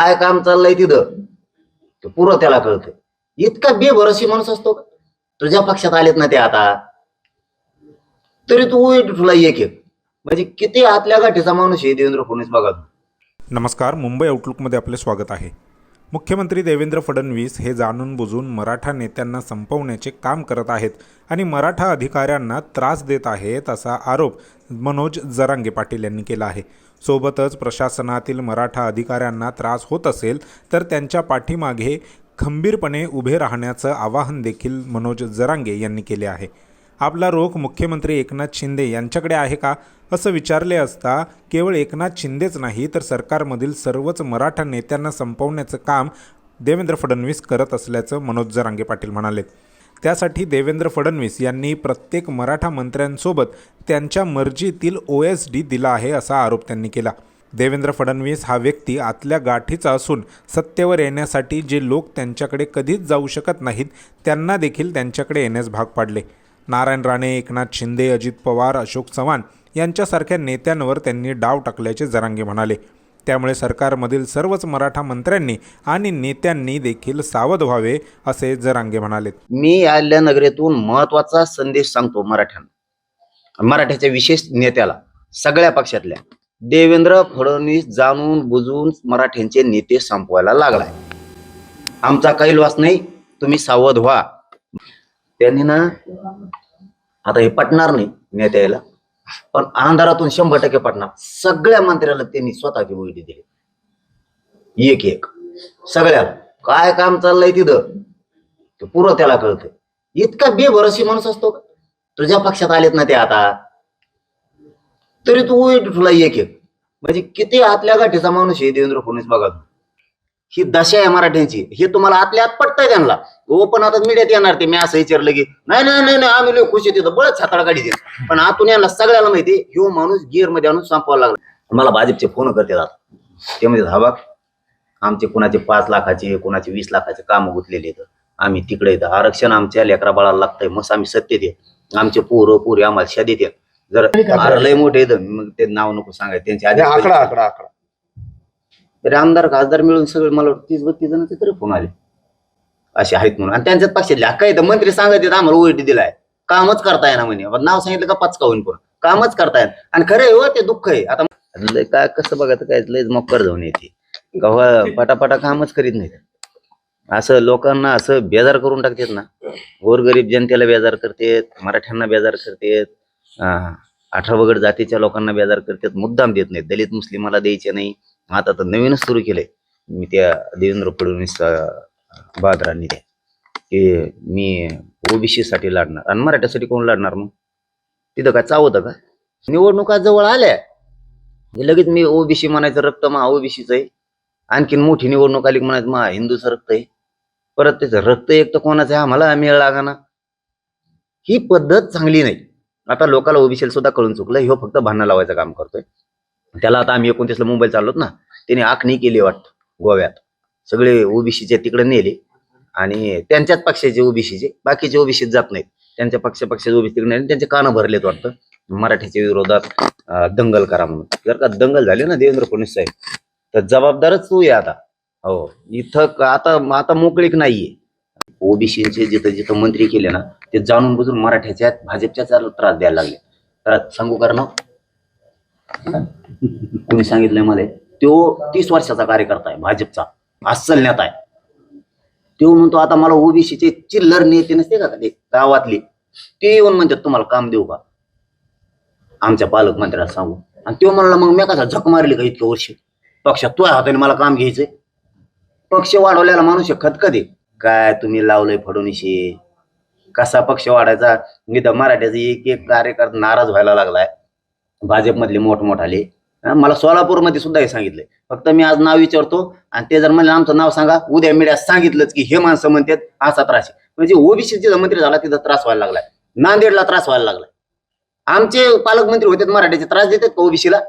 काय काम चाललंय तिथं? पुरं त्याला कळतं. इतका बेभरोशी माणूस असतो का? तुझ्या पक्षात आलेत ना ते आता. तरी तू तुला एक एक. म्हणजे किती आतल्या गाठीचा माणूस आहे देवेंद्र फडणवीस बघा नमस्कार मुंबई आउटलुकमध्ये आपले स्वागत आहे. मुख्यमंत्री देवेंद्र फडणवीस हे जाणून बुजून मराठा नेत्यांना संपवण्याचे काम करत आहेत आणि मराठा अधिकाऱ्यांना त्रास देत आहेत असा आरोप मनोज जरांगे पाटील यांनी केला आहे. सोबतच प्रशासनातील मराठा अधिकाऱ्यांना त्रास होत असेल तर त्यांच्या पाठीमागे खंबीरपणे उभे राहण्याचं आवाहन देखील मनोज जरांगे यांनी केले आहे. आपला रोख मुख्यमंत्री एकनाथ शिंदे यांच्याकडे आहे का? असं विचारले असता केवळ एकनाथ शिंदेच नाही तर सरकारमधील सर्वच मराठा नेत्यांना संपवण्याचं काम देवेंद्र फडणवीस करत असल्याचं मनोज जरांगे पाटील म्हणाले. त्यासाठी देवेंद्र फडणवीस यांनी प्रत्येक मराठा मंत्र्यांसोबत त्यांच्या मर्जीतील ओ एस डी दिला आहे असा आरोप त्यांनी केला. देवेंद्र फडणवीस हा व्यक्ती आतल्या गाठीचा असून सत्तेवर येण्यासाठी जे लोक त्यांच्याकडे कधीच जाऊ शकत नाहीत त्यांना देखील त्यांच्याकडे येण्यास भाग पाडले. नारायण राणे एकनाथ शिंदे अजित पवार अशोक चव्हाण यांच्यासारख्या नेत्यांवर त्यांनी डाव टाकल्याचे जरांगे म्हणाले. त्यामुळे सरकारमधील सर्वच मराठा मंत्र्यांनी आणि नेत्यांनी देखील सावध व्हावे असे जरांगे म्हणाले मी आल्या नगरीतून महत्त्वाचा संदेश सांगतो मराठ्यांना. मराठ्याच्या विशेष नेत्याला सगळ्या पक्षातल्या. देवेंद्र फडणवीस जाणून बुजून मराठ्यांचे नेते संपवायला लागलाय. आमचा काही लॉस नाही तुम्ही सावध व्हा. त्यांनी ना आता हे पटणार नाही नेत्याला. पण अंधारातून शंभर टक्के पटणार सगळ्या मंत्र्याला त्यांनी स्वतःची ओळखी दिली. एक एक. सगळ्याला काय काम चाललंय तिथं? ते पुरं त्याला कळतं इतका बेभरसी माणूस असतो का? तुझ्या पक्षात आलेत ना ते आता. तरी तू उलट तुला एक एक. म्हणजे किती आतल्या गाठीचा माणूस आहे देवेंद्र फडणवीस बघा तू. ही दशा आहे मराठ्यांची. हे तुम्हाला आतल्या आत पटतंय त्यांना. पण आता मीडियात येणार ते मी असं विचारलं की नाही नाही नाही नाही, आम्ही लय खुश तिथं. बळच हाताळा गाडी दे पण आतून यांना सगळ्याला माहिती ह्यो माणूस गिअरमध्ये आणून संपवायला लागला. मला भाजपचे फोन करते आता ते म्हणजे हा बघ आमचे कुणाचे पाच लाखाचे कुणाचे वीस लाखाचे काम गुंतलेले आहेत. आम्ही तिकडे येतं आरक्षण आमच्या लेकरा बाळाला लागतंय. मग आम्ही सत्तेत आहे आमचे पोरं पोरी आम्हाला शादेत आहेत. जर लय मोठे मग ते नाव नको सांगायचं. त्यांचे आधी आकडा आकडा आकडा. तरी आमदार खासदार मिळून सगळे मला वाटतं तीस बत्तीस जण तरी फोन आले. असे आहेत म्हणून. आणि त्यांच्यात पक्षातले काय तर मंत्री सांगत येत आम्हाला ओटी दिलाय. कामच करताय ना म्हणे. नाव सांगितलं का पाच होईन पण कामच करतायत आणि खरं आहे हो ते दुःख आहे. आता लय काय कसं बघायचं काय लयच मक्कर जाऊन येते. कव्हा पटापटा कामच करीत नाहीत. असं लोकांना असं बेजार करून टाकतात ना. गोरगरीब जनतेला बेजार करतेत मराठ्यांना बेजार करतेत. अं, अठरा जातीच्या लोकांना बेजार करतात. मुद्दाम देत नाहीत. दलित मुस्लिमाला द्यायचे नाही. आता तर नवीनच सुरू केलंय. मी त्या देवेंद्र फडणवीस बहादरांनी त्या. की मी ओबीसी साठी लढणार. आणि मराठ्यासाठी कोण लढणार मग? तिथं काय चावतं का? निवडणुका जवळ आल्या. लगेच मी ओबीसी म्हणायचं रक्त मा ओबीसीच आहे. आणखीन मोठी निवडणूक आली म्हणायचं मा हिंदूचं रक्त आहे. परत त्याचं रक्त एक तर कोणाचं आहे? आम्हाला मेळ लागाना ही पद्धत चांगली नाही. आता लोकाला ओबीसीला सुद्धा कळून चुकलं. ह्यो फक्त भांडण लावायचं काम करतोय. त्याला आता आम्ही एकोणतीसला मुंबई चाललोत ना त्याने आखणी केली वाटतं गोव्यात. सगळे ओबीसीचे तिकडे नेले. आणि त्यांच्याच पक्षाचे ओबीसीचे बाकीचे ओबीसीत जात नाहीत. त्यांच्या पक्ष पक्षाचे ओबीसी तिकडे नेले त्यांचे कानं भरलेत वाटतं. मराठीच्या विरोधात दंगल करा म्हणून. जर का दंगल झाली ना देवेंद्र फडणवीस साहेब तर जबाबदारच तू आहे आता. हो इथं आता आता मोकळीक नाहीये. ओबीसीचे जिथं जिथं मंत्री केले ना ते जाणून बुजून मराठ्याच्या भाजपच्या त्रास द्यायला लागले. तर सांगू कारण कोणी सांगितलंय मला तो तीस वर्षाचा कार्यकर्ता आहे भाजपचा. अस्सल नेता आहे. तो म्हणतो आता मला ओबीसीचे चिल्लर नेते नसते का ते गावातले? ते येऊन म्हणतात तुम्हाला काम देऊ का? आमच्या पालकमंत्र्याला सांगू. आणि तो म्हणला मग मी कसा झक मारली का इतक्या वर्षी? पक्षात तुझ्या हाताने मला काम घ्यायचंय. पक्ष वाढवलेला माणूस खत कधी काय तुम्ही लावलंय फडणवीशी कसा पक्ष वाढायचा? मी तर मराठ्याचा एक एक कार्यकर्ता नाराज व्हायला लागलाय. भाजपमधले मोठमोठाले मला सोलापूरमध्ये सुद्धा हे सांगितलंय. फक्त मी आज नाव विचारतो आणि ते जर मला आमचं नाव सांगा. उद्या मीडिया सांगितलंच की हे माणसं म्हणतात असा त्रास म्हणजे ओबीसी मंत्री झाला तिथं त्रास व्हायला लागलाय. नांदेडला त्रास व्हायला लागलाय. आमचे पालकमंत्री होते मराठीचे त्रास देतात का ओबीसीला?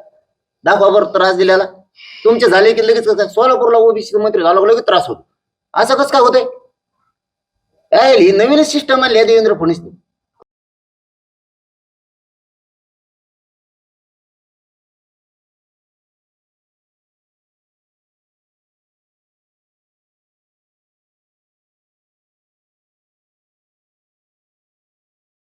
दाखवा बरं त्रास दिल्याला. तुमचे झाले की लगेच कसं? सोलापूरला ओबीसी मंत्री झाला लगेच त्रास होतो? असं कसं काय होतंय? ए, ही नवीनच सिस्टम आणली देवेंद्र फडणवीस